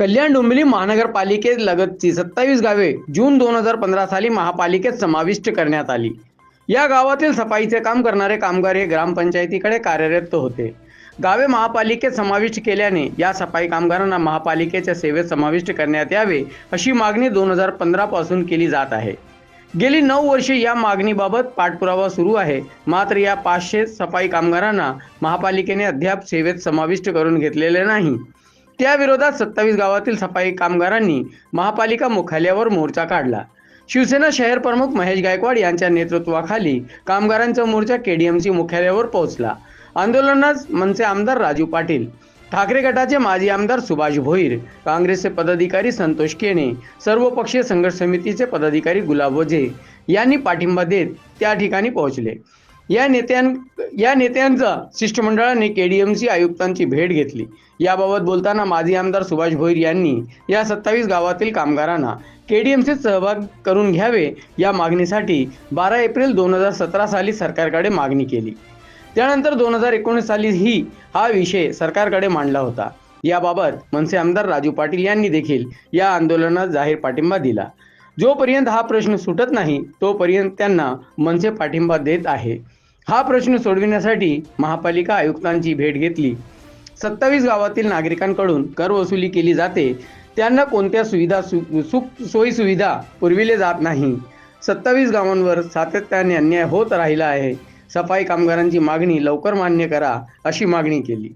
कल्याण डोंबिवली महानगरपालिकेत लगतची सत्तावीस गावे जून दोन हजार पंधरा साली महापालिकेत समाविष्ट करण्यात आली. या गावातील सफाईचे काम करणारे कामगार हे ग्रामपंचायतीकडे कार्यरत होते. गावे महापालिकेत समाविष्ट केल्याने या सफाई कामगारांना महापालिकेच्या सेवेत समाविष्ट करण्यात यावे अशी मागणी दोन हजार पंधरापासून केली जात आहे. गेली नऊ वर्षे या मागणीबाबत पाठपुरावा सुरू आहे. मात्र या पाचशे सफाई कामगारांना महापालिकेने अद्याप सेवेत समाविष्ट करून घेतलेले नाही. त्याविरोधात सत्तावीस गावातील सफाई कामगारांनी महापालिका मुख्यालयावर मोर्चा काढला. शिवसेना शहर प्रमुख महेश गायकवाड यांच्या नेतृत्वाखाली कामगारांचा मोर्चा केडीएमसी मुख्यालयावर पोहोचला. आंदोलनास मनसे आमदार राजू पाटील ठाकरे गटाचे माजी आमदार सुभाष भोईर काँग्रेसचे पदाधिकारी संतोष केणे सर्वपक्षीय संघर्ष समितीचे पदाधिकारी गुलाब वझे यांनी पाठिंबा देत त्या ठिकाणी पोहोचले. या नेत्यां या नेत्यांचा शिष्टमंडळाने केडीएमसी आयुक्तांची भेट घेतली. याबाबत बोलताना माजी आमदार सुभाष भोईर यांनी या सत्तावीस गावातील कामगारांना केडीएमसीत सहभाग करून घ्यावे या मागणीसाठी बारा एप्रिल दोन हजार सतरा साली सरकारकडे मागणी केली. त्यानंतर दोन हजार एकोणीस साली ही हा विषय सरकारकडे मांडला होता. याबाबत मनसे आमदार राजू पाटील यांनी देखील या आंदोलनात जाहीर पाठिंबा दिला. जोपर्यंत हा प्रश्न सुटत नाही तोपर्यंत त्यांना मनसे पाठिंबा देत आहे. हा प्रश्न सोडविण्यासाठी महापालिका आयुक्तांची भेट घेतली. सत्तावीस गावातील नागरिकांकडून कर वसुली केली जाते. त्यांना कोणत्या सुविधा सु सुख सोयी सुविधा पुरविले जात नाही? सत्तावीस गावांवर सातत्याने अन्याय होत राहिला आहे. सफाई कामगारांची मागणी लवकर मान्य करा अशी मागणी केली.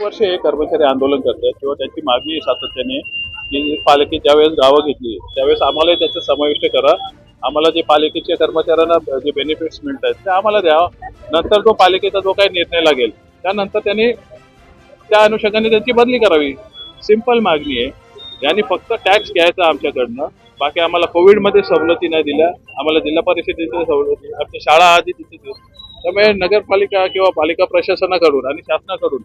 वर्ष हे कर्मचारी आंदोलन करतात किंवा त्यांची मागणी आहे सातत्याने की पालिकेत ज्यावेळेस गावं घेतली त्यावेळेस आम्हालाही त्याचं समाविष्ट करा. आम्हाला जे पालिकेच्या कर्मचाऱ्यांना जे बेनिफिट्स मिळतात ते आम्हाला द्यावं नंतर तो पालिकेचा जो काही निर्णय लागेल त्यानंतर त्यांनी त्या अनुषंगाने त्यांची बदली करावी. सिंपल मागणी आहे. यांनी फक्त टॅक्स घ्यायचा आमच्याकडनं बाकी आम्हाला कोविडमध्ये सवलती नाही दिल्या. आम्हाला जिल्हा परिषदेच्या सवलती आमच्या शाळा आधी तिथे त्यामुळे नगरपालिका किंवा पालिका प्रशासनाकडून आणि शासनाकडून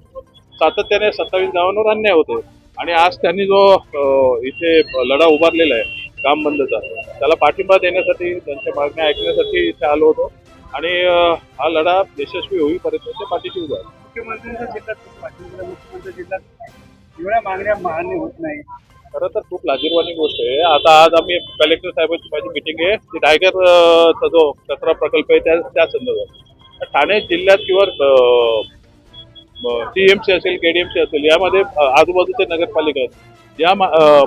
सातत्याने सत्तावीस गावांवर अन्याय होतो आणि आज त्यांनी जो इथे लढा उभारलेला आहे काम बंदचा त्याला पाठिंबा देण्यासाठी त्यांच्या मागण्या ऐकण्यासाठी इथे आलो होतो. आणि हा लढा यशस्वी होईपर्यंत ते पाठीशी उभा आहे. मुख्यमंत्र्यांच्या जिल्ह्यात खूप पाठिंबा मुख्यमंत्री जिल्ह्यात एवढ्या मागण्या मान्य होत नाही. खरं तर खूप लाजीरवाणी गोष्ट आहे. आता आज आम्ही कलेक्टर साहेबांची माझी मिटिंग आहे. ती टायगर अं, चा जो कचरा प्रकल्प आहे त्या त्या संदर्भात. ठाणे जिल्ह्यात किंवा सीएमसी असेल केडीएमसी असेल यामध्ये आजूबाजूचे नगरपालिका आहेत. या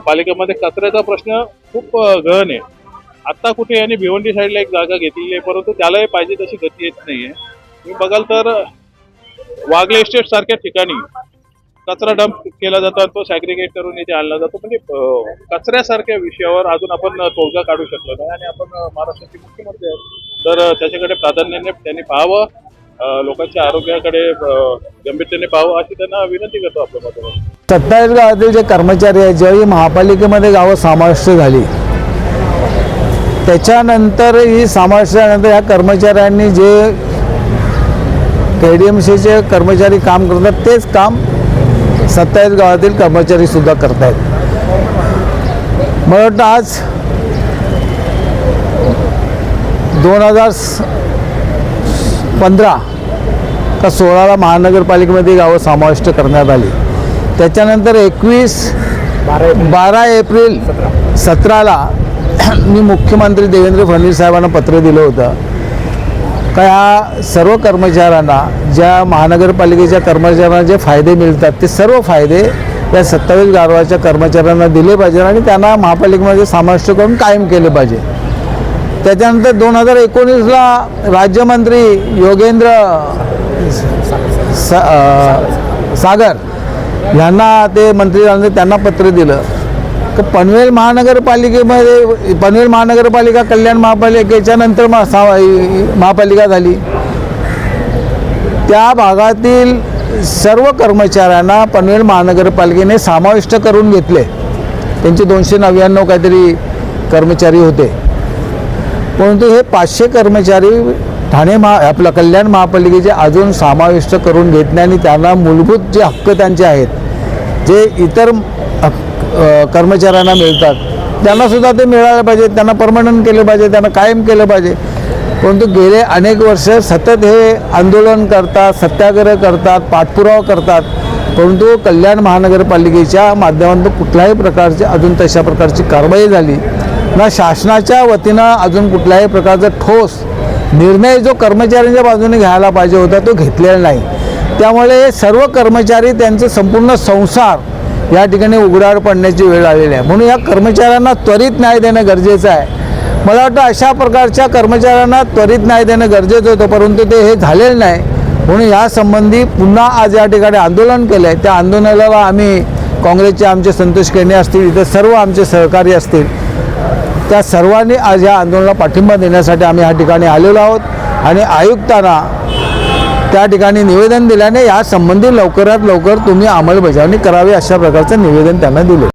पालिकेमध्ये कचऱ्याचा प्रश्न खूप गहन आहे. आत्ता कुठे यांनी भिवंडी साईडला एक जागा घेतलेली आहे परंतु त्यालाही पाहिजे तशी गती येत नाहीये. तुम्ही बघाल तर वागले इस्टेट सारख्या ठिकाणी कचरा डंप केला जातो आणि तो सॅग्रिगेट करून इथे आणला जातो. म्हणजे कचऱ्यासारख्या विषयावर अजून आपण तोडगा काढू शकलो नाही. आणि आपण महाराष्ट्राचे मुख्यमंत्री आहेत. तर त्याच्याकडे प्राधान्याने त्यांनी पाहावं. लोकांच्या आरोग्याकडे गंभीरतेने पाहावं अशी त्यांना विनंती करतो आपल्या माध्यमातून. सत्तावीस गावातील जे कर्मचारी आहेत ज्यावेळी महापालिकेमध्ये गावं समाविष्ट झाली त्याच्यानंतर ही समाविष्टानंतर या कर्मचाऱ्यांनी जे के डी एम सीचे कर्मचारी काम करतात तेच काम सत्तावीस गावातील कर्मचारी सुद्धा करतायत. मला वाटतं आज दोन हजार पंधरा का सोळाला महानगरपालिकेमध्ये गावं समाविष्ट करण्यात आली. त्याच्यानंतर एकवीस बारा एप्रिल सतराला मी मुख्यमंत्री देवेंद्र फडणवीस साहेबांना पत्र दिलं होतं. का या सर्व कर्मचाऱ्यांना ज्या महानगरपालिकेच्या कर्मचाऱ्यांना जे फायदे मिळतात ते सर्व फायदे या सत्तावीस गारवाच्या कर्मचाऱ्यांना दिले पाहिजे आणि त्यांना महापालिकेमध्ये समाविष्ट करून कायम केले पाहिजे. त्याच्यानंतर दोन हजार एकोणीसला राज्यमंत्री योगेंद्र सा सागर यांना ते मंत्री झाल्यानंतर त्यांना पत्र दिलं. तर पनवेल महानगरपालिकेमध्ये पनवेल महानगरपालिका कल्याण महापालिकेच्या नंतर मा सा महापालिका झाली. त्या भागातील सर्व कर्मचाऱ्यांना पनवेल महानगरपालिकेने समाविष्ट करून घेतले. त्यांचे दोनशे नव्याण्णव काहीतरी कर्मचारी होते. परंतु हे पाचशे कर्मचारी ठाणे महा आपलं कल्याण महापालिकेचे अजून समाविष्ट करून घेत नाही आणि त्यांना मूलभूत जे हक्क त्यांचे आहेत जे इतर कर्मचाऱ्यांना मिळतात. त्यांनासुद्धा ते मिळायला पाहिजे त्यांना परमनंट केलं पाहिजे त्यांना कायम केलं पाहिजे. परंतु गेले अनेक वर्ष सतत हे आंदोलन करतात सत्याग्रह करतात पाठपुरावा करतात. परंतु कल्याण महानगरपालिकेच्या माध्यमातून कुठल्याही प्रकारची अजून तशा प्रकारची कारवाई झाली. ना शासनाच्या वतीनं अजून कुठल्याही प्रकारचा ठोस निर्णय जो कर्मचाऱ्यांच्या बाजूने घ्यायला पाहिजे होता तो घेतलेला नाही. त्यामुळे सर्व कर्मचारी त्यांचे संपूर्ण संसार या ठिकाणी उघडाड पडण्याची वेळ आलेली आहे. म्हणून या कर्मचाऱ्यांना त्वरित न्याय देणं गरजेचं आहे. मला वाटतं अशा प्रकारच्या कर्मचाऱ्यांना त्वरित न्याय देणं गरजेचं होतं परंतु ते हे झालेलं नाही. म्हणून यासंबंधी पुन्हा आज या ठिकाणी आंदोलन केलं आहे त्या आंदोलनाला आम्ही काँग्रेसचे आमचे संतोष केणे असतील इतर सर्व आमचे सहकारी असतील त्या सर्वांनी आज या आंदोलनाला पाठिंबा देण्यासाठी आम्ही या ठिकाणी आलेलो आहोत. आणि आयुक्तांना त्या ठिकाणी निवेदन दिल्याने या संबंधी लवकरात लवकर तुम्ही अंमलबजावणी करावी अशा प्रकारचं निवेदन त्यांना दिलं.